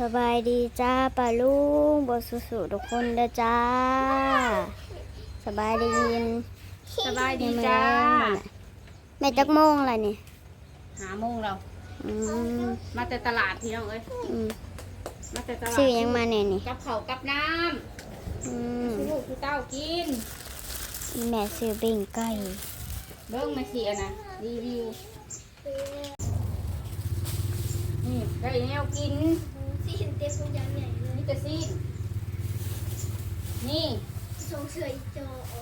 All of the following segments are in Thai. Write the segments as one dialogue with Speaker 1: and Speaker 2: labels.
Speaker 1: สบายดีจ้าป้าลุงบสุสุทุกคนเด้อจ้า สบายดียิน
Speaker 2: สบายดีจ้า
Speaker 1: แม่จักโมงอะไรนี่
Speaker 2: หาโมงเรา
Speaker 1: อืม
Speaker 2: มาแต่ตลาดพี่น้องเอ้ย
Speaker 1: อืม
Speaker 2: มาแต่ตลาด
Speaker 1: ซื้อหยังมาแน่นี่
Speaker 2: กับเขาวกับน้
Speaker 1: อืมำ
Speaker 2: คือลูกคือเต้ากิน
Speaker 1: แม่ซื้อปิ้งไก่
Speaker 2: เบิ้งมาเสียนะรีวิวนี่ได้แนวกิน
Speaker 3: ที่เห็น หญ่เลย
Speaker 2: นี่จะซีนนี่
Speaker 3: สงเสยโจโอ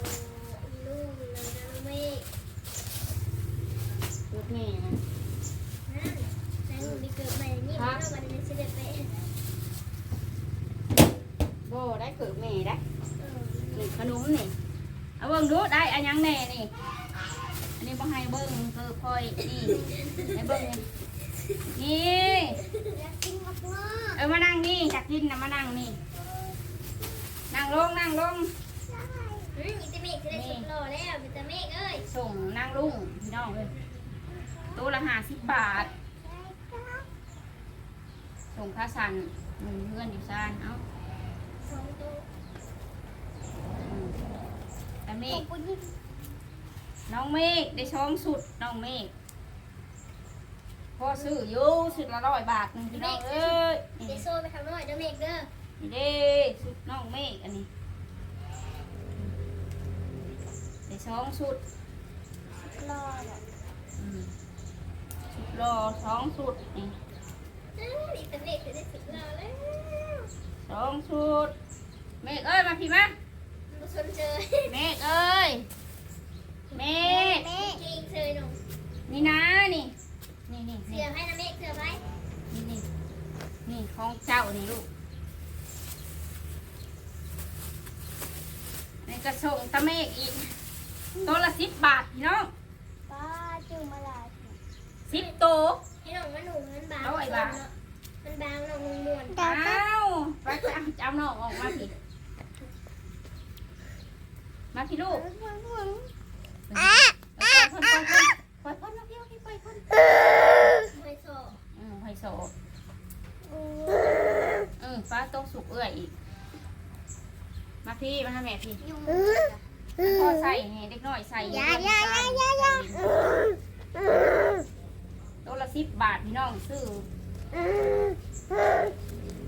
Speaker 3: อีลูกเลยนะไม่
Speaker 2: รถแม่นะ
Speaker 3: นั่นแสงหนุ่มที่เกิดใหม่นี่มันเราวันนี้เสด็จไป
Speaker 2: โบได้เกิดแม่ได้
Speaker 3: เออ
Speaker 2: นี่ขนมนี่เอาเบิ้งดูได้อันยังแน่นี่อันนี้บ่ให้เบิ้งเกิดพลอยนี่ให้เบิ้งนี่ นี่
Speaker 3: อยากกินมากมาก
Speaker 2: เออมานั่งนี่อยากกินนะมานั่งนี่นั่งลงนั่งลง
Speaker 3: มวิตามินจะได้สุดหล่อแล้ววิตามินเอ้ย
Speaker 2: ส่งนั่งลุงพี่น้องเลยตัวละห้าสิบบาท ส่งค่าสันหนึ่งเพื่อนอยู่ซานเอ้า
Speaker 3: สองตัว
Speaker 2: อืมแต่เมฆน้องเมฆได้ช้องสุดน้องเมฆ พ่อซื้ออยู่สุดละร้อยบาทหนึงพี่น้องเอ้ย
Speaker 3: เด
Speaker 2: นี่
Speaker 3: โซ่ไปทำหน่อยเด้อเมกเด้อ
Speaker 2: นี่เด้สุดน้องเมฆอันนี้ได้ช้องสุด
Speaker 3: หล่อเหรอ
Speaker 2: อืมสุดรอสองสุดนี่
Speaker 3: อืมวิตามินจะได้สุดหล่อแล้ว
Speaker 2: สองสุดเมฆเอ้ยมาพี่มา
Speaker 3: มาสนเจอ
Speaker 2: เมฆเอ้ยเมฆ
Speaker 3: เมกจริงเชยหนุ่ม
Speaker 2: นี่นะนี่ นี่นี่
Speaker 3: เสื
Speaker 2: นี่
Speaker 3: อให้นะเมกเสือไว้
Speaker 2: นี่นี่นี่ของเจ้านี่ลูกนี่กระส่งตะเมฆอีกตัวละสิบบาทพี่น้อง
Speaker 1: ป้าจุ่มอะไร
Speaker 2: สิบตัว
Speaker 3: ให้หนุ่มมันหนุ่มมันบาง
Speaker 2: เอาไว้บาง
Speaker 3: มันบางเรางมวน
Speaker 2: อ้าวไปจะเอาจะเอาน้องออกมาพี่มาพี่ลูก
Speaker 1: อะ
Speaker 2: ปล่อยพ่นปล่อยพ่นปล่อยพ่นมาพี่พี่ปล่อยพ่น
Speaker 3: ไม่โซ่
Speaker 2: อืมไฮโซอืมฟ้าโต๊ะสุกเอื้อยอีก มาพี่มาให้แม่พี่
Speaker 3: ยุ่ง
Speaker 2: พ่อใส่ให้เด็กน้อยใส่
Speaker 1: อย่าอย่าอย่าอย่าอย่า
Speaker 2: ตัวละสิบบาทพี่น้องซื้อ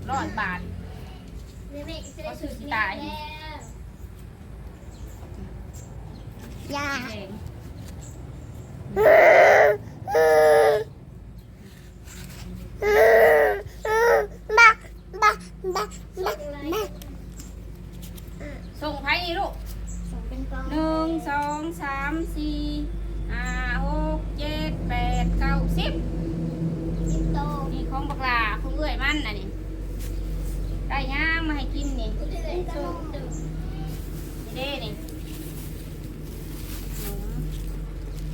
Speaker 2: ร้อยบาท
Speaker 3: เมกจะได้
Speaker 2: เขาซื้อที่ตาย
Speaker 3: แล้ว
Speaker 1: อย่า
Speaker 2: เอง
Speaker 1: บ้าบ้าบ้า
Speaker 3: ส่
Speaker 1: บ้าง
Speaker 3: อะไร
Speaker 1: บ้า
Speaker 2: ส่งไพ่นี่ลูก
Speaker 3: ส่งเป็นกอง
Speaker 2: หนึ่งสองสามสี่ห้าหกเจ็ดแปดเก้าสิบ
Speaker 3: สิบโต
Speaker 2: นี่ของบักหลาของเอื้อยมันน่ะนี่ได้ย่างมาให้กินนี่
Speaker 3: กูจะได้ส่งดู
Speaker 2: นี่เด้นี่หนู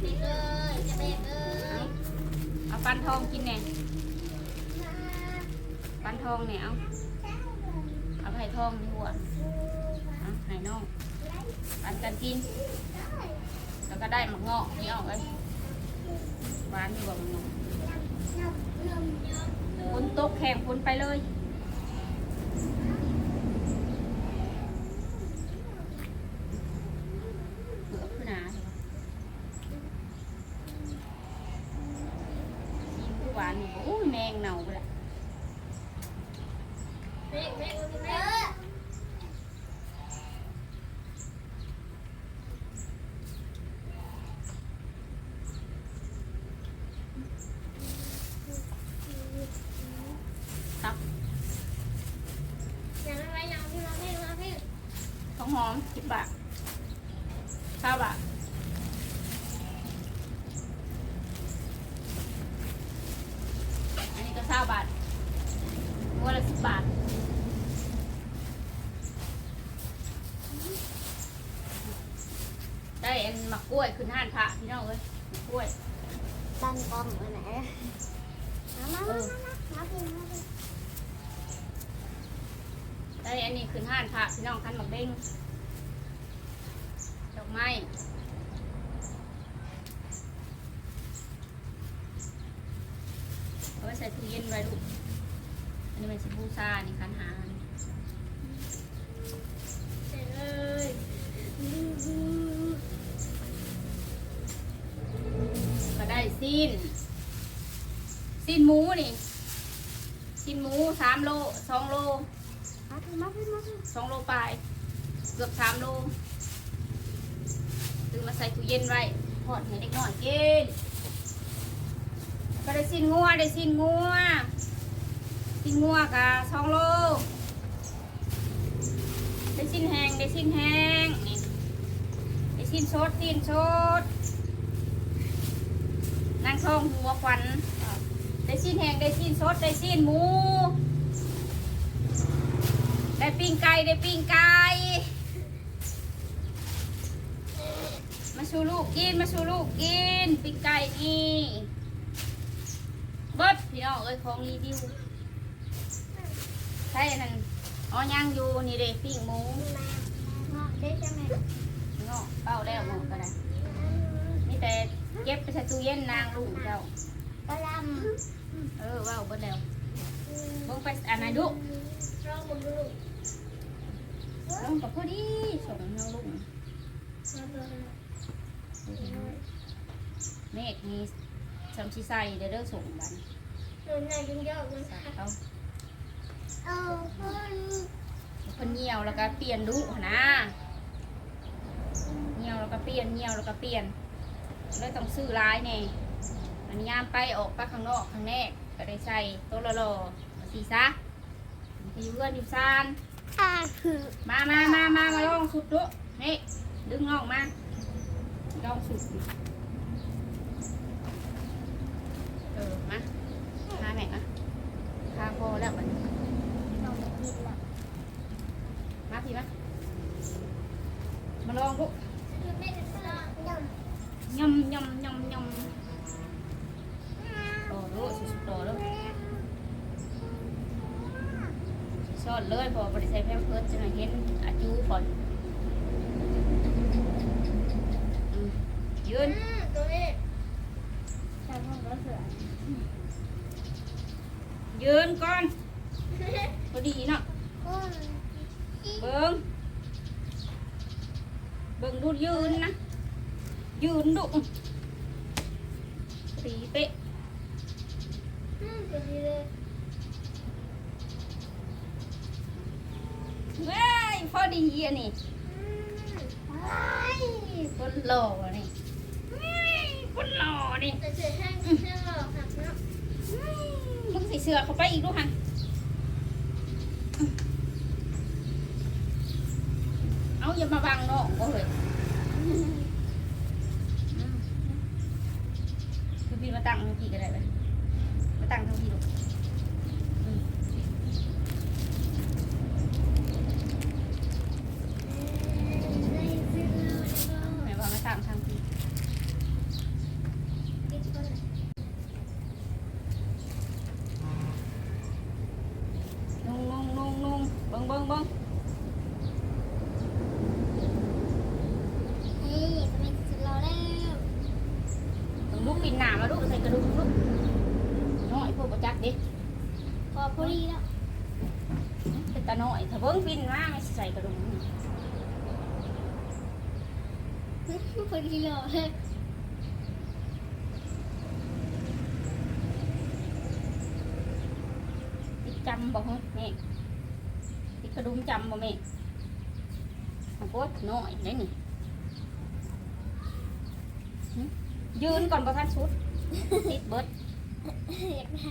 Speaker 3: เมกเอ้ยจะเมกเอ้
Speaker 2: เอา
Speaker 3: ย
Speaker 2: เอา ปันทองกินเนี่ยปันทองเนี่ยเอาเอาไผ่ทองดีกว่าเอาให้น้องปันกันกิน แล้วก็ได้หมักเงาะนี่ออกเลยหวานดีกว่าหมักเงาะฝนตกแข่งฝนไปเลยเกือบขึ้นหนายิ้มทุกวันนี่โอ้ยแม งเน่าไปละ
Speaker 3: เมกเมกเมก
Speaker 2: ตับ
Speaker 3: ยังไม่ยังพี่มาพี่มาพี่
Speaker 2: ข้าวหอมสิบบาทข้าวบาทอันนี้ก็ข้าวบาทวัวละสิบบาท ได้อันหมักกล้วยขึ้นห้านพระพี่น้องเอ้ยหมักก ล้วย
Speaker 1: ตั้งกล้องไว้ไหนมามามามาพี่มาพี่
Speaker 2: ได้อันนี้ขึ้นห้านพระพี่น้องคันหมักเด้งดอกไม้เอาไว้ใส่ตู้เย็นไว้ลูกอันนี้นี่มันสิบูชานี่คันหานี่
Speaker 3: เสร็จเลย
Speaker 2: ก็ได้สิ้นสิ้นหมูนี่สิ้นหมูสามโลสองโลมาพี่มาพี่มาพี่สองโลปลายเกือบสามโลซื้อมาใส่ตู้เย็นไว้ทอดให้เด็กน้อยกินก็ได้สิ้นงัวได้สิ้นงัวสิ้นงัวกะสองโลได้สิ้นแห้งได้สิ้นแห้งนี่ได้สิ้นสดสิ้นสด นางทองหัวควันได้ชิ้นแห้งได้ชิ้นสดได้ชิ้นหมู ได้ปิ้งไก่ได้ปิ้งไก่มาชูลูกกินมาชูลูกกินปิ้งไก่นี่เบิดพี่น้องเอ้ยของรีวิวใช่นั่นอ๋อย่างอยู่นี่เด้ปิ้งหมู
Speaker 3: ได้ใช่ไหม
Speaker 2: เงาะเป้าแล้วหมดก็ได้นี่แต่ เก็บไปใส่ตู้เย็นนางลูกเจ้า
Speaker 3: กระล
Speaker 2: เออว้าวเบิดแล้วเบิ่งไปอันไหนดูำ
Speaker 3: รองบนลูก
Speaker 2: ลงกับพอดีส่งเฮาลูก
Speaker 3: มาเบอร์
Speaker 2: เมฆมีซัมชิใส่เด้อเด้อส่งบัน
Speaker 3: หนูนายยุ่งยากเลย
Speaker 2: สัก
Speaker 3: ค่ะ
Speaker 2: เขา
Speaker 3: เอาคน
Speaker 2: เพิ่นเหี่ยวแล้วก็เปลี่ยนดุนะเหี่ยวแล้วก็เปลี่ยนเหี่ยวแล้วก็เปลี่ยน เลยต้องซื้อร้ายแน่อันนี้ยามไปออกไปข้างนอกข้างแนกก็ได้ใส่ตัวละโลสีซะมันจะอยู่เพื่อนอยู่ซานมามามามามาลองสุดดุนี่ดึงออกมาลองสุดเออมาหาแม่นะพาพอแล้วมัน
Speaker 3: ต้องไปกินละ
Speaker 2: มาพี่มามาลองดู
Speaker 3: คือไม่ได้สละย
Speaker 2: ยำยำยำยำโอ้ดูสุดๆโตเลย สอดเลยพอบริษัทแพมเพิร์ดจะหน่อยเห็นอาจูก่อนยืน
Speaker 3: ตัวนี้ทำห้องก็เสือ
Speaker 2: ยืนก่อนพอดีเนาะเบิ้งเบิ้งดูยืนนะยืนดุตีเป๊ะ
Speaker 3: ตัวนี้เลย
Speaker 2: เว้ยพอดีอันนี้
Speaker 3: อืม
Speaker 2: ว้ายคนหล่อนี่เว้ยคนหล่อนี่
Speaker 3: แต่เสือแห้งแห้งหลอกหักเนาะ
Speaker 2: มึงใส่เสื้อเข้าไปอีกดูหันเอาอย่ามาบังเนาะโอ้ยอืมคือพี่มาตั้งเมื่อกี้ก็ได้ไปมาตั้งเท่าพี่ดูอืม หมายว่ามาตามทางพี่นุ่งนุ่งนุ่งนุ่งเบิ้งเบิ้งเบิ้ง
Speaker 3: เฮ้ยทำไมสุดรอแล้ว
Speaker 2: เบิ้งลูกกินหนามาลูกใส่กระดูกลูกน้อยพวกประจักษ์ดิ
Speaker 3: พอพอดีแล้ว
Speaker 2: เป็นตาน้อยถ้าเบิ้ง ฟินมาไม่ใส่กระดูกนี่
Speaker 3: พอดีเลย
Speaker 2: ติดจำบอกแม่ติดกระดุมจำบ่แม่ของโคตรน้อยได้นี่หึยืนก่อนประทันสุดติดเบิด
Speaker 3: อยากได้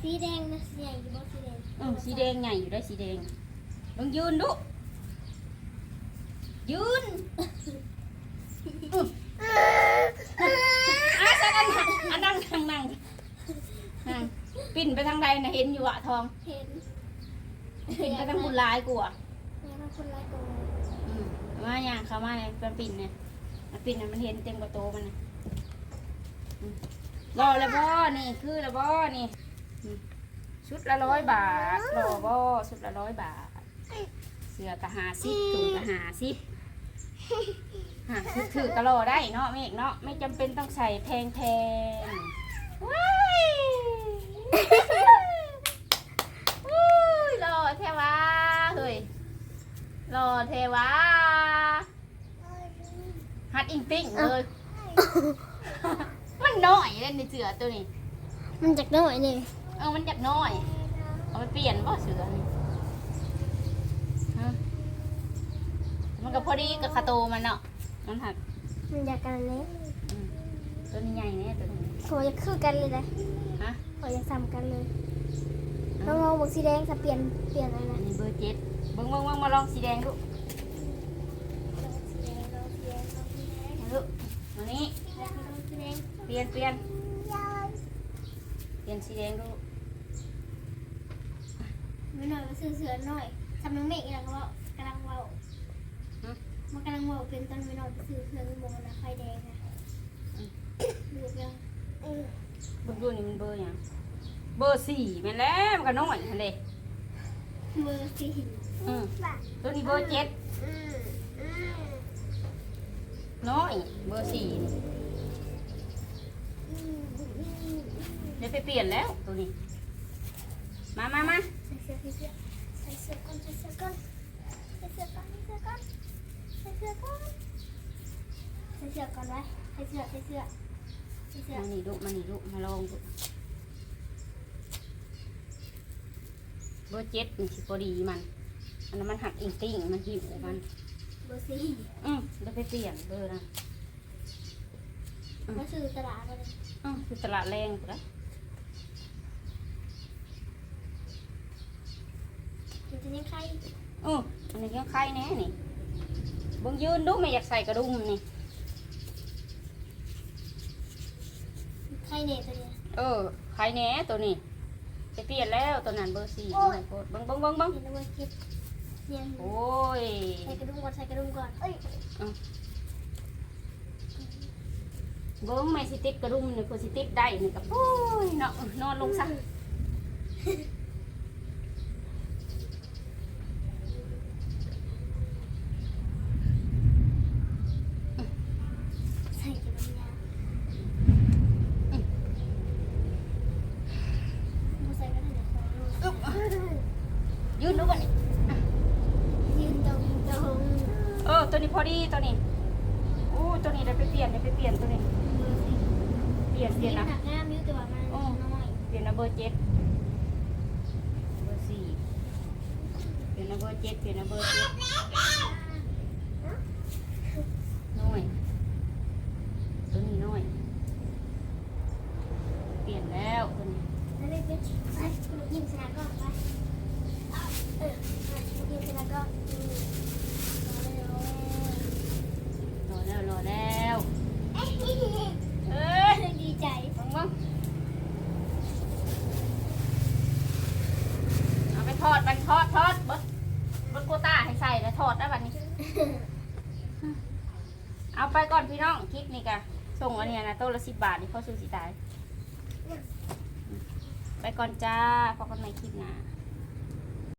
Speaker 3: สีแดงนะสีใหญ่อยู่บนสี แดง
Speaker 2: อืมสีแดงใหญ่อยู่ได้สีแดงลองยืนดูยืนอืมอะสักอันอันนั่งทางนั่งนั่งปิ่นไปทางใดนะเห็นอยู่อะทอง
Speaker 3: เห็น
Speaker 2: ปิ่นไปทางบุญร้ายกูอะ
Speaker 3: อยากได้คนร้ายตัว
Speaker 2: อืมมาอย่างเขามาเนี่ยเป็นปิ่นเนี่ยอะปิ่นน่ะมันเห็นเต็มกระโตมันน่ะอืมรอแล้วบ่นี่คือแล้วบ่นี่อืม ชุดละร้อยบาทรอบอชุดละร้อยบาท เสื้อกะหาซิบถุงกะหาซิบหาถือถืกะโลได้เนาะไม่เอกเนาะไม่จำเป็นต้องใส่แพงแพงว้ายรอเทวาเฮ้ยรอเทวาฮัดอิงติ้งเลยมันน้อยเล่นในเสือตัวนี้
Speaker 1: มันจากน้อยนี่
Speaker 2: เออมันอยากน้อย เอาไปเปลี่ยนบ่เสือนี่ฮะมันก็พอดีกับคาโตมันเนาะ มันหัก
Speaker 1: มันจากกันเลย
Speaker 2: อืมตัวนี้ใหญ่แน่ตัวนี้
Speaker 1: ขอจะคือกันเลยนะ
Speaker 2: ฮะ
Speaker 1: ขอจะซ้ำกันเลยน้องๆบอกสีแดงจะเปลี่ยนเปลี่ยนอะไร
Speaker 2: อั
Speaker 1: นะ
Speaker 2: นนี้เบอร์เจ็ดเบิ้งเบิ้งเบิ้งมาลองสีแดงดู
Speaker 3: สีแดงเราสีแดงเราสีแดง
Speaker 2: มาดูมานี้
Speaker 3: เราสีแดง
Speaker 2: เปลี่ยนเปลี่ยนเปลี่ยนสีแดงดู
Speaker 3: ไม่หน่อยมาซื้อเสือหน่อยทำน้องเมฆกำลังเว่ากำลังเว่ามันกำลังเว่าเป็นตอนไม่หน่อยไปซื้อเสือมีโมนะไฟแดงนะดูยัง
Speaker 2: เบิ้งดูนี่มันเบอร์หยังเบอร์สี่แม่นแล้วมันก็น้อยทันเลย
Speaker 3: มือสี
Speaker 2: อืมตัวนี้เบอร์เจ็ด
Speaker 3: อืมอืม
Speaker 2: น้อยเบอร์สี่นี่
Speaker 3: อืมอืมอืม
Speaker 2: เดี๋ยวไปเปลี่ยนแล้วตัวนี้ มามามา
Speaker 3: ใส่เสื้อใส่เสื้อใส่เสื้อก่อนใส่เสื้อก่อนใส่เสื้อก่อนใส่เสื้อก่อนใส่เสื้อก่อนใส่เสื้อก่อนไว้ใส่เสื้อใส่เสื้อใส่เสื้อ
Speaker 2: มานี่ลูกมานี่ลูกมาลองดูเบอร์เจ็ดนี่สิพอดีมันอันนั้นมันหักอิงติ้งมันหิวมัน
Speaker 3: เบอร์สี่
Speaker 2: อืมเดี๋ยวไปเปลี่ยนเบอร์นะ
Speaker 3: มาซื้อตลาดมาเลย
Speaker 2: อืมคือตลาดแรงกูแล้ว
Speaker 3: มัน จะยังใคร
Speaker 2: อืออันนี้ยังไข่แน่นี่เบิ่งยืนดูไม่อยากใส่กระดุมนี่
Speaker 3: ใครเนี่ยตัวเนี้ย
Speaker 2: เออไข่แน่ตัวนี้ไปเปลี่ยนแล้วตัวนั้นเบอร์สี่โอ้ยโคตรเบิ่งเบิ่งเบิ่งเบิ่ง
Speaker 3: เห็นแล้วมันคิดเนี่ย
Speaker 2: โอ้ย
Speaker 3: ใส่กระดุมก่อนใส่กระดุมก่อนเอ้ย
Speaker 2: เบิ้งไม่สิติดกระดุมนี่คือสิติดได้นี่กับโอ้ยเนาะนอนลงซะ
Speaker 3: ใส่กระดุมยาวมาใส่กระดุมยาว
Speaker 2: ยืนดูกันนี่
Speaker 3: ยืนตรงตรง
Speaker 2: เออตัวนี้พอดีตัวนี้โอ้ตัวนี้ได้ไปเปลี่ยนได้ไปเปลี่ยนตัวนี้
Speaker 3: เบอร์สี่
Speaker 2: เปลี่ย นเปลี่ยน
Speaker 3: ห
Speaker 2: นะ
Speaker 3: นักงามนิ้วแต่ว่ามันน้อย
Speaker 2: เปลี่ยนนะเบอร์เจ็ดเบอร์สี่เปลี่ยนนะเบอร์เจ็ดเปลี่ยนนะเบอร์เจ็ดน้อยตัวนี้น้อยเปลี่ยนแล้วตัวนี้
Speaker 3: แล้วเลยเป็นไปยิ้มชนะก่อนไปเออยิ้มชนะก่อนอืม
Speaker 2: รอแล้วรอแล้ว
Speaker 3: เอ้ย
Speaker 2: เอ้ย
Speaker 3: ดีใจ
Speaker 2: มึงมึงเอาไปทอดมันทอดทอดบดบดโกต้าให้ใส่แล้วทอดได้บัดนี้ เอาไปก่อน พี่น้องคลิปนี้กะส่งอันเนี้ยนะโต๊ะละสิบบาทนี่เขาซื้อสิตาย ไปก่อนจ้าพบกันใหม่คลิปหน้า